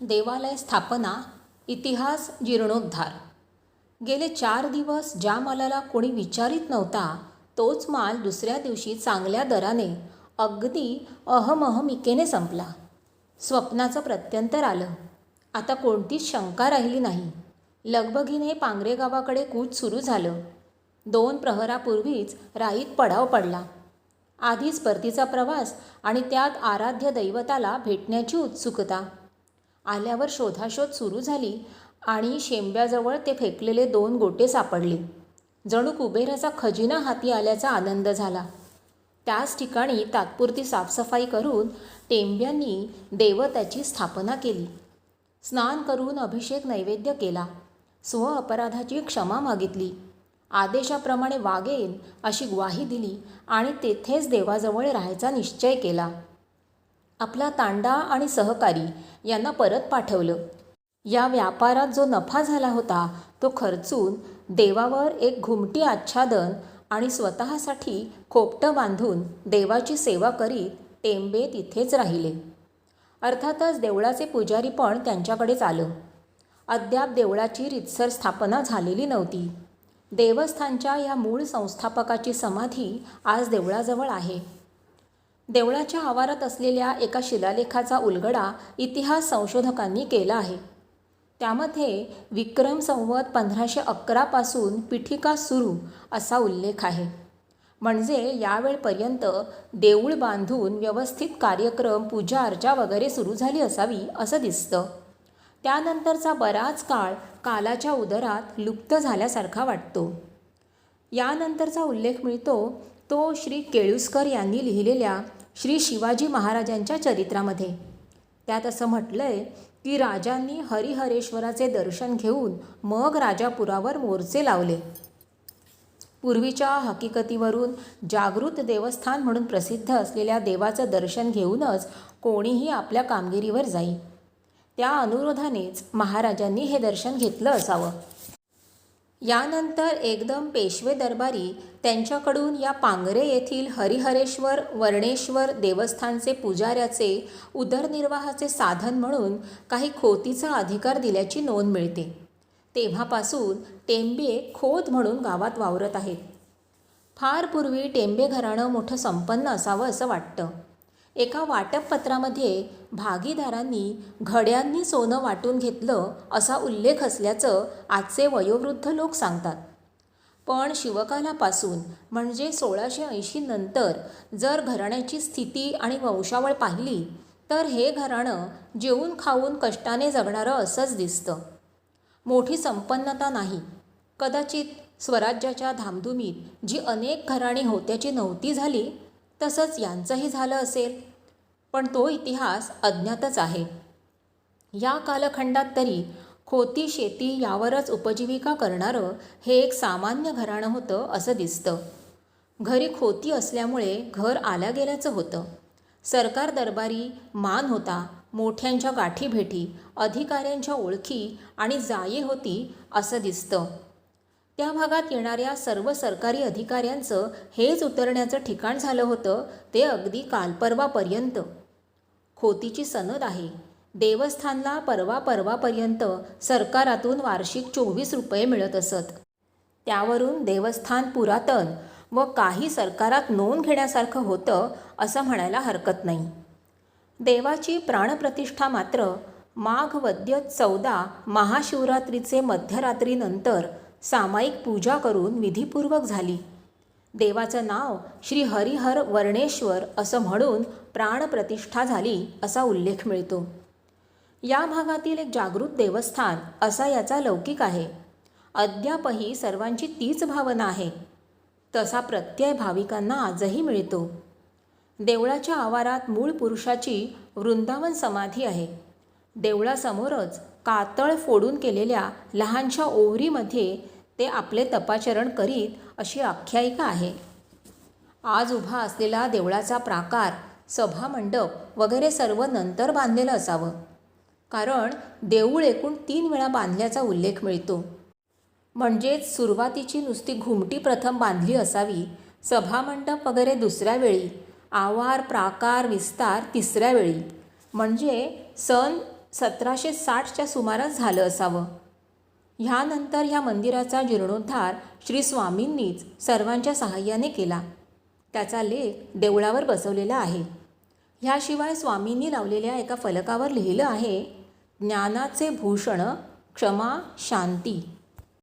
देवालय स्थापना इतिहास जीर्णोद्धार. गेले चार दिवस ज्या मालाला कोणी विचारित नव्हता तोच माल दुसऱ्या दिवशी चांगल्या दराने अगदी अहमहमिकेने संपला. स्वप्नाचं प्रत्यंतर आलं. आता कोणतीच शंका राहिली नाही. लगबगीने पांगरे गावाकडे कूच सुरू झालं. दोन प्रहरापूर्वीच राईत पडाव पडला. आधीच परतीचा प्रवास आणि त्यात आराध्य दैवताला भेटण्याची उत्सुकता. आल्यावर शोधाशोध सुरू झाली आणि शेंब्याजवळ ते फेकलेले दोन गोटे सापडले. जणू कुबेराचा खजिना हाती आल्याचा आनंद झाला. त्याच ठिकाणी तात्पुरती साफसफाई करून टेंब्यांनी देवताची स्थापना केली. स्नान करून अभिषेक नैवेद्य केला. स्व अपराधाची क्षमा मागितली. आदेशाप्रमाणे वागेन अशी ग्वाही दिली आणि तेथेच देवाजवळ राहायचा निश्चय केला. आपला तांडा आणि सहकारी यांना परत पाठवलं. या व्यापारात जो नफा झाला होता तो खर्चून देवावर एक घुमटी आच्छादन आणि स्वतःसाठी खोपटं बांधून देवाची सेवा करीत टेंबे तिथेच राहिले. अर्थातच देवळाचे पुजारी पण त्यांच्याकडेच आलं. अद्याप देवळाची रितसर स्थापना झालेली नव्हती. देवस्थानच्या या मूळ संस्थापकाची समाधी आज देवळाजवळ आहे. देवळाच्या आवारात असलेल्या एका शिलालेखाचा उलगडा इतिहास संशोधकांनी केला आहे. त्यामध्ये विक्रम संवत पंधराशे अकरापासून पिठिका सुरू असा उल्लेख आहे. म्हणजे यावेळपर्यंत देऊळ बांधून व्यवस्थित कार्यक्रम पूजा अर्चा वगैरे सुरू झाली असावी असं दिसतं. त्यानंतरचा बराच काळ कालाच्या उदरात लुप्त झाल्यासारखा वाटतो. यानंतरचा उल्लेख मिळतो तो श्री केळुस्कर यांनी लिहिलेल्या श्री शिवाजी महाराजांच्या चरित्रामध्ये. त्यात असं म्हटलं आहे की राजांनी हरिहरेश्वराचे दर्शन घेऊन मग राजापुरावर मोर्चे लावले. पूर्वीच्या हकीकतीवरून जागृत देवस्थान म्हणून प्रसिद्ध असलेल्या देवाचं दर्शन घेऊनच कोणीही आपल्या कामगिरीवर जाई. त्या अनुरोधानेच महाराजांनी हे दर्शन घेतलं असावं. यानंतर एकदम पेशवे दरबारी त्यांच्याकडून या पांगरे येथील हरिहरेश्वर वर्णेश्वर देवस्थानचे पुजाऱ्याचे उदरनिर्वाहाचे साधन म्हणून काही खोतीचा अधिकार दिल्याची नोंद मिळते. तेव्हापासून टेंबे खोत म्हणून गावात वावरत आहेत. फार पूर्वी टेंबे घराणं मोठं संपन्न असावं असं वाटतं. एका वाटपपत्रामध्ये भागीदारांनी घड्यांनी सोनं वाटून घेतलं असा उल्लेख असल्याचं आजचे वयोवृद्ध लोक सांगतात. पण शिवकालापासून म्हणजे सोळाशे ऐंशी नंतर जर घराण्याची स्थिती आणि वंशावळ पाहिली तर हे घराणं जेवून खाऊन कष्टाने जगणारं असंच दिसतं. मोठी संपन्नता नाही. कदाचित स्वराज्याच्या धामधुमीत जी अनेक घराणी होत्याची नव्हती झाली तसंच यांचंही झालं असेल. पण तो इतिहास अज्ञातच आहे. या कालखंडात तरी खोती शेती यावरच उपजीविका करणारं हे एक सामान्य घराणं होतं असं दिसतं. घरी खोती असल्यामुळे घर आल्या गेल्याचं होतं. सरकार दरबारी मान होता मोठ्यांच्या गाठी भेटी अधिकाऱ्यांच्या ओळखी आणि जाये होती असं दिसतं. त्या भागात येणाऱ्या सर्व सरकारी अधिकाऱ्यांचं हेच उतरण्याचं ठिकाण झालं होतं ते अगदी कालपरवापर्यंत. खोतीची सनद आहे. देवस्थानला परवा परवापर्यंत सरकारातून वार्षिक चोवीस रुपये मिळत असत. त्यावरून देवस्थान पुरातन व काही सरकारात नोंद घेण्यासारखं होतं असं म्हणायला हरकत नाही. देवाची प्राणप्रतिष्ठा मात्र माघ वद्य चौदा महाशिवरात्रीचे मध्यरात्रीनंतर सामायिक पूजा करून विधीपूर्वक झाली. देवाचं नाव श्री हरिहर वर्णेश्वर असं म्हणून प्राणप्रतिष्ठा झाली असा उल्लेख मिळतो. या भागातील एक जागृत देवस्थान असा याचा लौकिक आहे. अद्यापही सर्वांची तीच भावना आहे. तसा प्रत्यय भाविकांना आजही मिळतो. देवळाच्या आवारात मूळ पुरुषाची वृंदावन समाधी आहे. देवळासमोरच कातळ फोडून केलेल्या लहानशा ओवरीमध्ये ते आपले तपाचरण करीत अशी आख्यायिका आहे. आज उभा असलेला देवळाचा प्राकार सभामंडप वगैरे सर्व नंतर बांधलेलं असावं. कारण देऊळ एकूण तीन वेळा बांधल्याचा उल्लेख मिळतो. म्हणजेच सुरुवातीची नुसती घुमटी प्रथम बांधली असावी सभामंडप वगैरे दुसऱ्या वेळी आवार प्राकार विस्तार तिसऱ्या वेळी. म्हणजे सन सतराशे साठच्या सुमारास झालं असावं. ह्यानंतर ह्या मंदिराचा जीर्णोद्धार श्री स्वामींनीच सर्वांच्या सहाय्याने केला. त्याचा लेख देवळावर बसवलेला आहे. ह्याशिवाय स्वामींनी लावलेल्या एका फलकावर लिहिलं आहे ज्ञानाचे भूषण क्षमा शांती.